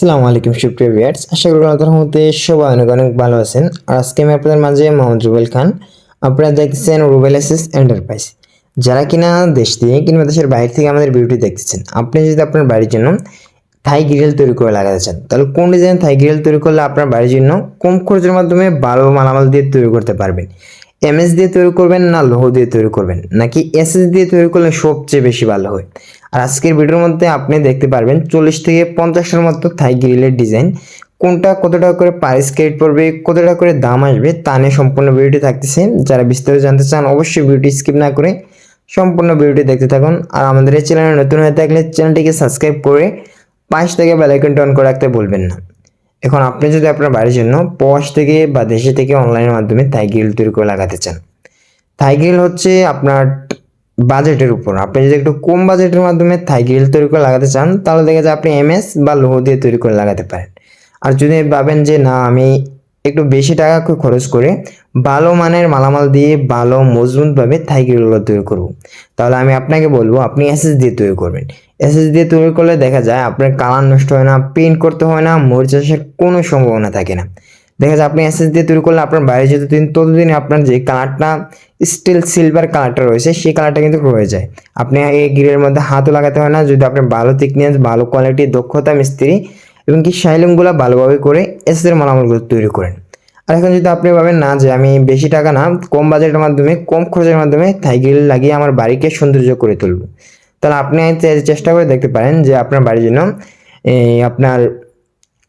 আসসালামু আলাইকুম, সুপ্রিয় ভিয়ার্স আশা করি আল্লাহর মধ্যে সবাই অনেক অনেক ভালো আছেন। আর আজকে আমি আপনাদের মাঝে মোহাম্মদ রুবেল খান। আপনারা দেখছেন রুবেল এসএস এন্টারপ্রাইজ। যারা কিনা দেশ থেকে কিংবা দেশের বাইরে থেকে আমাদের ভিডিওটি দেখতেছেন, আপনি যদি আপনার বাড়ির জন্য থাই গ্রিল তৈরি করে লাগাতে চান, তাহলে কোন ডিজাইন থাই গ্রিল তৈরি করলে আপনার বাড়ির জন্য কম খরচের মাধ্যমে ভালো মালামাল দিয়ে তৈরি করতে পারবেন? এমএস দিয়ে তৈরি করবেন না লোহ দিয়ে তৈরি করবেন? নাকি এসএস দিয়ে তৈরি করলে সবচেয়ে বেশি ভালো হয়? আর আজকের ভিডিওর মধ্যে আপনি দেখতে পারবেন চল্লিশ থেকে পঞ্চাশটার মতো থাই গ্রিলের ডিজাইন কোনটা কত টাকা করে প্রাইস ক্রেডিট পড়বে, কত টাকা করে দাম আসবে তা নিয়ে সম্পূর্ণ ভিডিওটি থাকতেছে। যারা বিস্তারিত জানতে চান অবশ্যই ভিডিওটি স্কিপ না করে সম্পূর্ণ ভিডিওটি দেখতে থাকুন। আর আমাদের এই চ্যানেলে নতুন হয়ে থাকলে চ্যানেলটিকে সাবস্ক্রাইব করে পাশ থেকে বেলাইকনটা অন করে রাখতে বলবেন না। এখন আপনি যদি আপনার বাড়ির জন্য প্রবাস থেকে বা দেশে থেকে অনলাইনের মাধ্যমে থাই গ্রিল তৈরি করে লাগাতে চান। থাই গ্রিল হচ্ছে আপনার বাজেটের উপর। আপনি যদি একটু কম বাজেটের মাধ্যমে থাই গ্রিল তৈরি করে লাগাতে চান, তাহলে দেখা যায় আপনি এমএস বা লোহ দিয়ে তৈরি করে লাগাতে পারেন। আর যদি ভাবেন যে, না, আমি একটু বেশি টাকা খরচ করে ভালো মানের মালামাল দিয়ে ভালো মজবুতভাবে থাই গ্রিলগুলো তৈরি করব, তাহলে আমি আপনাকে বলব, আপনি এসএস দিয়ে তৈরি করবেন। এসএস দিয়ে তৈরি করলে দেখা যায় আপনার কালার নষ্ট হয় না পেন্ট করতে হয় না, মরিচ আসার কোনো সম্ভাবনা থাকে না। দেখা যায় আপনি এসএস দিয়ে তৈরি করলে আপনার বাইরে যতদিন ততদিন আপনার যে কালারটা স্টিল সিলভার কালারটা রয়েছে, সেই কালারটা কিন্তু রয়ে যায়। আপনি এই গ্রিলের মধ্যে হাতও লাগাতে হয় না, যদি আপনার ভালো থিকনেস ভালো কোয়ালিটি দক্ষতা, মিস্ত্রি এবং কি শাইলিংগুলো ভালোভাবে করে এসএসের মালামালগুলো তৈরি করেন। আর এখন যদি আপনি ভাবেন, না যে আমি বেশি টাকা না, কম বাজেটের মাধ্যমে, কম খরচের মাধ্যমে থাই গ্রিল লাগিয়ে আমার বাড়িকে সৌন্দর্য করে তুলব। তাহলে আপনি চেষ্টা করে দেখতে পারেন যে আপনার বাড়ির জন্য আপনার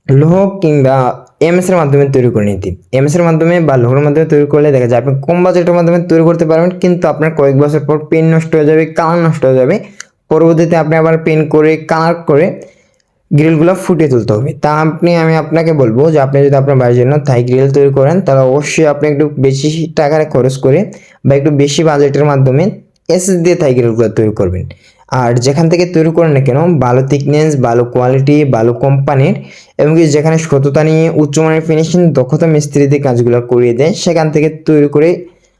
লোহ কিংবা এমএস এর মাধ্যমে তৈরি করে নিতে। এমএস এর মাধ্যমে বা লোহের মাধ্যমে তৈরি করলে দেখা যায় আপনি কম বাজেটের মাধ্যমে তৈরি করতে পারবেন, কিন্তু আপনার কয়েক বছর পর পেন নষ্ট হয়ে যাবে কালার নষ্ট হয়ে যাবে। পরবর্তীতে আপনি আবার পেন করে কালার করে গ্রিলগুলো ফুটিয়ে তুলতে হবে। তা আপনি, আমি আপনাকে বলব যে আপনি যদি আপনার বাড়ির জন্য থাই গ্রিল তৈরি করেন, তাহলে অবশ্যই আপনি একটু বেশি টাকার খরচ করে বা একটু বেশি বাজেটের মাধ্যমে এসএস দিয়ে থাই গ্রিলগুলো তৈরি করবেন। আর যেখান থেকে তৈরি করে না কেন, ভালো থিকনেস ভালো কোয়ালিটি ভালো কোম্পানির এবং কি যেখানে সততা নিয়ে উচ্চমানের ফিনিশিং দক্ষতা মিস্ত্রিতে কাজগুলো করিয়ে দেয় সেখান থেকে তৈরি করে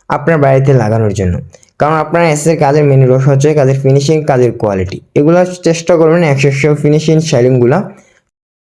আপনার বাড়িতে লাগানোর জন্য। কারণ আপনার এসের কাজের মেন রস হচ্ছে কাজের ফিনিশিং কাজের কোয়ালিটি এগুলো চেষ্টা করবেন একশো একশো ফিনিশিং শাইলিংগুলো